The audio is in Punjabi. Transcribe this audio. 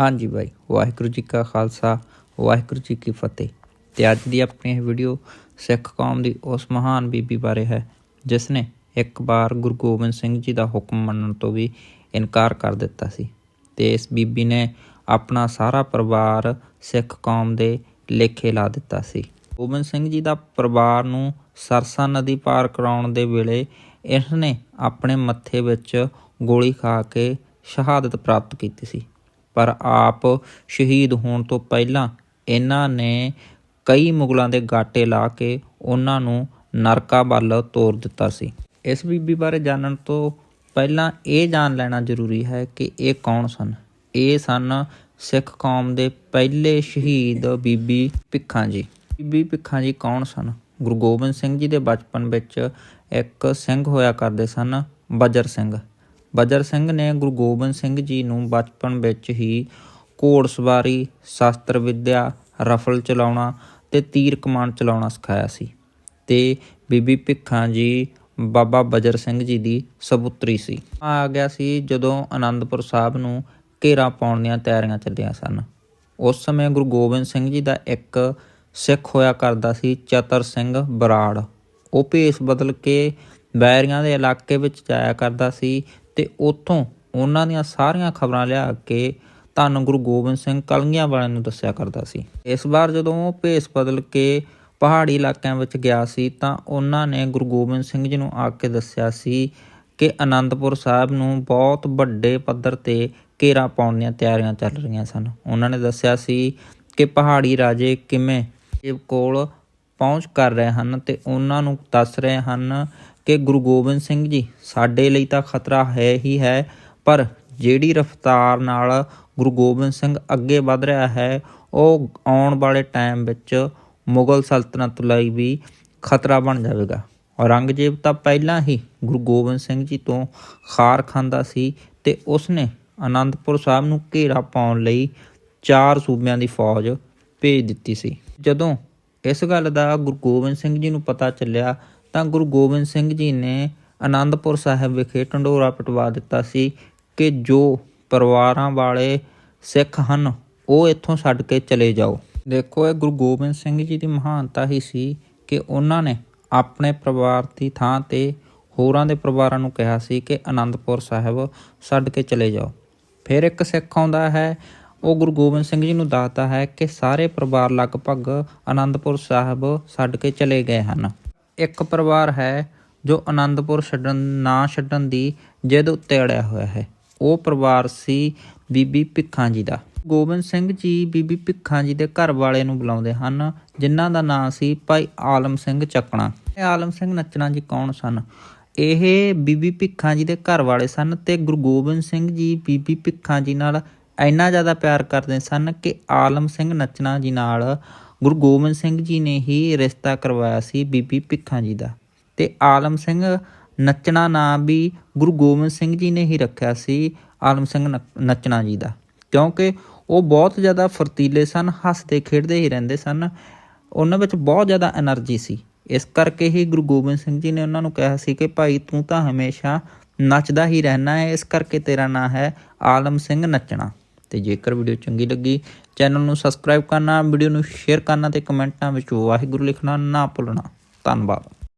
ਹਾਂਜੀ ਬਾਈ, ਵਾਹਿਗੁਰੂ ਜੀ ਕਾ ਖਾਲਸਾ, ਵਾਹਿਗੁਰੂ ਜੀ ਕੀ ਫਤਿਹ। ਤੇ ਅੱਜ ਦੀ ਆਪਣੀ ਇਹ ਵੀਡੀਓ ਸਿੱਖ ਕੌਮ ਦੀ ਉਸ ਮਹਾਨ ਬੀਬੀ ਬਾਰੇ ਹੈ, ਜਿਸ ਨੇ ਇੱਕ ਵਾਰ ਗੁਰੂ ਗੋਬਿੰਦ ਸਿੰਘ ਜੀ ਦਾ ਹੁਕਮ ਮੰਨਣ ਤੋਂ ਵੀ ਇਨਕਾਰ ਕਰ ਦਿੱਤਾ ਸੀ। ਤੇ ਇਸ ਬੀਬੀ ਨੇ ਆਪਣਾ ਸਾਰਾ ਪਰਿਵਾਰ ਸਿੱਖ ਕੌਮ ਦੇ ਲੇਖੇ ਲਾ ਦਿੱਤਾ ਸੀ। ਗੋਬਿੰਦ ਸਿੰਘ ਜੀ ਦਾ ਪਰਿਵਾਰ ਨੂੰ ਸਰਸਾ ਨਦੀ ਪਾਰ ਕਰਾਉਣ ਦੇ ਵੇਲੇ ਇਸ ਨੇ ਆਪਣੇ ਮੱਥੇ ਵਿੱਚ ਗੋਲੀ ਖਾ ਕੇ ਸ਼ਹਾਦਤ ਪ੍ਰਾਪਤ ਕੀਤੀ ਸੀ। ਪਰ ਆਪ ਸ਼ਹੀਦ ਹੋਣ ਤੋਂ ਪਹਿਲਾਂ ਇਹਨਾਂ ਨੇ ਕਈ ਮੁਗਲਾਂ ਦੇ ਗਾਟੇ ਲਾ ਕੇ ਉਹਨਾਂ ਨੂੰ ਨਰਕਾ ਵੱਲ ਤੋਰ ਦਿੱਤਾ ਸੀ। ਇਸ ਬੀਬੀ ਬਾਰੇ ਜਾਣਨ ਤੋਂ ਪਹਿਲਾਂ ਇਹ ਜਾਣ ਲੈਣਾ ਜ਼ਰੂਰੀ ਹੈ ਕਿ ਇਹ ਕੌਣ ਸਨ? ਇਹ ਸਨ ਸਿੱਖ ਕੌਮ ਦੇ ਪਹਿਲੇ ਸ਼ਹੀਦ ਬੀਬੀ ਭਿੱਖਾਂ ਜੀ ਬੀਬੀ ਭਿੱਖਾਂ ਜੀ ਕੌਣ ਸਨ? ਗੁਰੂ ਗੋਬਿੰਦ ਸਿੰਘ ਜੀ ਦੇ ਬਚਪਨ ਵਿੱਚ ਇੱਕ ਸਿੰਘ ਹੋਇਆ ਕਰਦੇ ਸਨ, ਬਜਰ ਸਿੰਘ। ਬਜਰ ਸਿੰਘ ਨੇ ਗੁਰੂ ਗੋਬਿੰਦ ਸਿੰਘ ਜੀ ਨੂੰ ਬਚਪਨ ਵਿੱਚ ਹੀ ਘੋੜਸਵਾਰੀ ਸ਼ਾਸਤਰ ਵਿੱਦਿਆ, ਰਫਲ ਚਲਾਉਣਾ ਤੇ ਤੀਰ ਕਮਾਨ ਚਲਾਉਣਾ ਸਿਖਾਇਆ ਸੀ ਤੇ ਬੀਬੀ ਭਿੱਖਾਂ ਜੀ, ਬਾਬਾ ਬਜਰ ਸਿੰਘ ਜੀ ਦੀ ਸਪੁੱਤਰੀ ਸੀ। ਆ ਗਿਆ ਸੀ ਜਦੋਂ ਆਨੰਦਪੁਰ ਸਾਹਿਬ ਨੂੰ ਘੇਰਾ ਪਾਉਣ ਦੀਆਂ ਤਿਆਰੀਆਂ ਚੱਲੀਆਂ ਸਨ। ਉਸ ਸਮੇਂ ਗੁਰੂ ਗੋਬਿੰਦ ਸਿੰਘ ਜੀ ਦਾ ਇੱਕ ਸਿੱਖ ਹੋਇਆ ਕਰਦਾ ਸੀ, ਚਤਰ ਸਿੰਘ ਬਰਾੜ। ਉਹ ਭੇਸ ਬਦਲ ਕੇ ਬੈਰੀਆਂ ਦੇ ਇਲਾਕੇ ਵਿੱਚ ਜਾਇਆ ਕਰਦਾ ਸੀ ਤੇ ਉੱਥੋਂ ਉਹਨਾਂ ਦੀਆਂ ਸਾਰੀਆਂ ਖਬਰਾਂ ਲਿਆ ਕੇ ਧੰਨ ਗੁਰੂ ਗੋਬਿੰਦ ਸਿੰਘ ਕਲਗੀਆਂ ਵਾਲਿਆਂ ਨੂੰ ਦੱਸਿਆ ਕਰਦਾ ਸੀ। ਇਸ ਵਾਰ ਜਦੋਂ ਉਹ ਭੇਸ ਬਦਲ ਕੇ ਪਹਾੜੀ ਇਲਾਕਿਆਂ ਵਿੱਚ ਗਿਆ ਸੀ ਤਾਂ ਉਹਨਾਂ ਨੇ ਗੁਰੂ ਗੋਬਿੰਦ ਸਿੰਘ ਜੀ ਨੂੰ ਆ ਕੇ ਦੱਸਿਆ ਸੀ ਕਿ ਅਨੰਦਪੁਰ ਸਾਹਿਬ ਨੂੰ ਬਹੁਤ ਵੱਡੇ ਪੱਧਰ ਤੇ ਘੇਰਾ ਪਾਉਣ ਦੀਆਂ ਤਿਆਰੀਆਂ ਚੱਲ ਰਹੀਆਂ ਸਨ। ਉਹਨਾਂ ਨੇ ਦੱਸਿਆ ਸੀ ਕਿ ਪਹਾੜੀ ਰਾਜੇ ਕਿਵੇਂ ਕੋਲ ਪਹੁੰਚ ਕਰ ਰਹੇ ਹਨ ਤੇ ਉਹਨਾਂ ਨੂੰ ਦੱਸ ਰਹੇ ਹਨ ਕਿ ਗੁਰੂ ਗੋਬਿੰਦ ਸਿੰਘ ਜੀ ਸਾਡੇ ਲਈ ਤਾਂ ਖਤਰਾ ਹੈ ਹੀ ਹੈ, ਪਰ ਜਿਹੜੀ ਰਫ਼ਤਾਰ ਨਾਲ ਗੁਰੂ ਗੋਬਿੰਦ ਸਿੰਘ ਅੱਗੇ ਵਧ ਰਿਹਾ ਹੈ, ਉਹ ਆਉਣ ਵਾਲੇ ਟਾਈਮ ਵਿੱਚ ਮੁਗਲ ਸਲਤਨਤ ਲਈ ਵੀ ਖਤਰਾ ਬਣ ਜਾਵੇਗਾ। ਔਰੰਗਜ਼ੇਬ ਤਾਂ ਪਹਿਲਾਂ ਹੀ ਗੁਰੂ ਗੋਬਿੰਦ ਸਿੰਘ ਜੀ ਤੋਂ ਖਾਰ ਖਾਂਦਾ ਸੀ ਤੇ ਉਸਨੇ ਆਨੰਦਪੁਰ ਸਾਹਿਬ ਨੂੰ ਘੇਰਾ ਪਾਉਣ ਲਈ ਚਾਰ ਸੂਬਿਆਂ ਦੀ ਫੌਜ ਭੇਜ ਦਿੱਤੀ ਸੀ। ਜਦੋਂ ਇਸ ਗੱਲ ਦਾ ਗੁਰੂ ਗੋਬਿੰਦ ਸਿੰਘ ਜੀ ਨੂੰ ਪਤਾ ਚੱਲਿਆ ਤਾਂ ਗੁਰੂ ਗੋਬਿੰਦ ਸਿੰਘ ਜੀ ਨੇ ਆਨੰਦਪੁਰ ਸਾਹਿਬ ਵਿਖੇ ਢੰਡੋਰਾ ਪਟਵਾ ਦਿੱਤਾ ਸੀ ਕਿ ਜੋ ਪਰਿਵਾਰਾਂ ਵਾਲੇ ਸਿੱਖ ਹਨ, ਉਹ ਇੱਥੋਂ ਛੱਡ ਕੇ ਚਲੇ ਜਾਓ। ਦੇਖੋ, ਇਹ ਗੁਰੂ ਗੋਬਿੰਦ ਸਿੰਘ ਜੀ ਦੀ ਮਹਾਨਤਾ ਹੀ ਸੀ ਕਿ ਉਹਨਾਂ ਨੇ ਆਪਣੇ ਪਰਿਵਾਰ ਦੀ ਥਾਂ ਤੇ ਹੋਰਾਂ ਦੇ ਪਰਿਵਾਰਾਂ ਨੂੰ ਕਿਹਾ ਸੀ ਕਿ ਆਨੰਦਪੁਰ ਸਾਹਿਬ ਛੱਡ ਕੇ ਚਲੇ ਜਾਓ। ਫਿਰ ਇੱਕ ਸਿੱਖ ਆਉਂਦਾ ਹੈ, ਉਹ ਗੁਰੂ ਗੋਬਿੰਦ ਸਿੰਘ ਜੀ ਨੂੰ ਦੱਸਦਾ ਹੈ ਕਿ ਸਾਰੇ ਪਰਿਵਾਰ ਲਗਭਗ ਆਨੰਦਪੁਰ ਸਾਹਿਬ ਛੱਡ ਕੇ ਚਲੇ ਗਏ ਹਨ। ਇੱਕ ਪਰਿਵਾਰ ਹੈ ਜੋ ਆਨੰਦਪੁਰ ਛੱਡਣ, ਨਾ ਛੱਡਣ ਦੀ ਜਿੱਦ ਉੱਤੇ ਅੜਿਆ ਹੋਇਆ ਹੈ। ਉਹ ਪਰਿਵਾਰ ਸੀ ਬੀਬੀ ਭਿੱਖਾਂ ਜੀ ਦਾ। ਗੋਬਿੰਦ ਸਿੰਘ ਜੀ ਬੀਬੀ ਭਿੱਖਾਂ ਜੀ ਦੇ ਘਰ ਵਾਲੇ ਨੂੰ ਬੁਲਾਉਂਦੇ ਹਨ, ਜਿਨ੍ਹਾਂ ਦਾ ਨਾਂ ਸੀ ਭਾਈ ਆਲਮ ਸਿੰਘ ਚੱਕਣਾ। ਇਹ ਆਲਮ ਸਿੰਘ ਨੱਚਣਾ ਜੀ ਕੌਣ ਸਨ? ਇਹ ਬੀਬੀ ਭਿੱਖਾਂ ਜੀ ਦੇ ਘਰ ਵਾਲੇ ਸਨ ਤੇ ਗੁਰੂ ਗੋਬਿੰਦ ਸਿੰਘ ਜੀ ਬੀਬੀ ਭਿੱਖਾਂ ਜੀ ਨਾਲ ਇੰਨਾ ਜ਼ਿਆਦਾ ਪਿਆਰ ਕਰਦੇ ਸਨ ਕਿ ਆਲਮ ਸਿੰਘ ਨੱਚਣਾ ਜੀ ਨਾਲ ਗੁਰੂ ਗੋਬਿੰਦ ਸਿੰਘ ਜੀ ਨੇ ਹੀ ਰਿਸ਼ਤਾ ਕਰਵਾਇਆ ਸੀ ਬੀਬੀ ਭਿੱਖਾਂ ਜੀ ਦਾ। ਤੇ ਆਲਮ ਸਿੰਘ ਨੱਚਣਾ ਨਾਂ ਵੀ ਗੁਰੂ ਗੋਬਿੰਦ ਸਿੰਘ ਜੀ ਨੇ ਹੀ ਰੱਖਿਆ ਸੀ ਆਲਮ ਸਿੰਘ ਨੱਚਣਾ ਜੀ ਦਾ। ਕਿਉਂਕਿ ਉਹ ਬਹੁਤ ਜ਼ਿਆਦਾ ਫਰਤੀਲੇ ਸਨ, ਹੱਸਦੇ, ਖੇਡਦੇ ਹੀ ਰਹਿੰਦੇ ਸਨ। ਉਹਨਾਂ ਵਿੱਚ ਬਹੁਤ ਜ਼ਿਆਦਾ એનર્ਜੀ ਸੀ। ਇਸ ਕਰਕੇ ਹੀ ਗੁਰੂ ਗੋਬਿੰਦ ਸਿੰਘ ਜੀ ਨੇ ਉਹਨਾਂ ਨੂੰ ਕਿਹਾ ਸੀ ਕਿ ਭਾਈ ਤੂੰ ਤਾਂ ਹਮੇਸ਼ਾ ਨੱਚਦਾ ਹੀ ਰਹਿਣਾ ਹੈ, ਇਸ ਕਰਕੇ ਤੇਰਾ ਨਾਂ ਹੈ ਆਲਮ ਸਿੰਘ ਨੱਚਣਾ। ਤੇ ਜੇਕਰ ਵੀਡੀਓ ਚੰਗੀ ਲੱਗੀ, ਚੈਨਲ ਨੂੰ ਸਬਸਕ੍ਰਾਈਬ ਕਰਨਾ, ਵੀਡੀਓ ਨੂੰ ਸ਼ੇਅਰ ਕਰਨਾ ਤੇ ਕਮੈਂਟਾਂ ਵਿੱਚ ਵਾਹਿਗੁਰੂ ਲਿਖਣਾ ਨਾ ਭੁੱਲਣਾ। ਧੰਨਵਾਦ।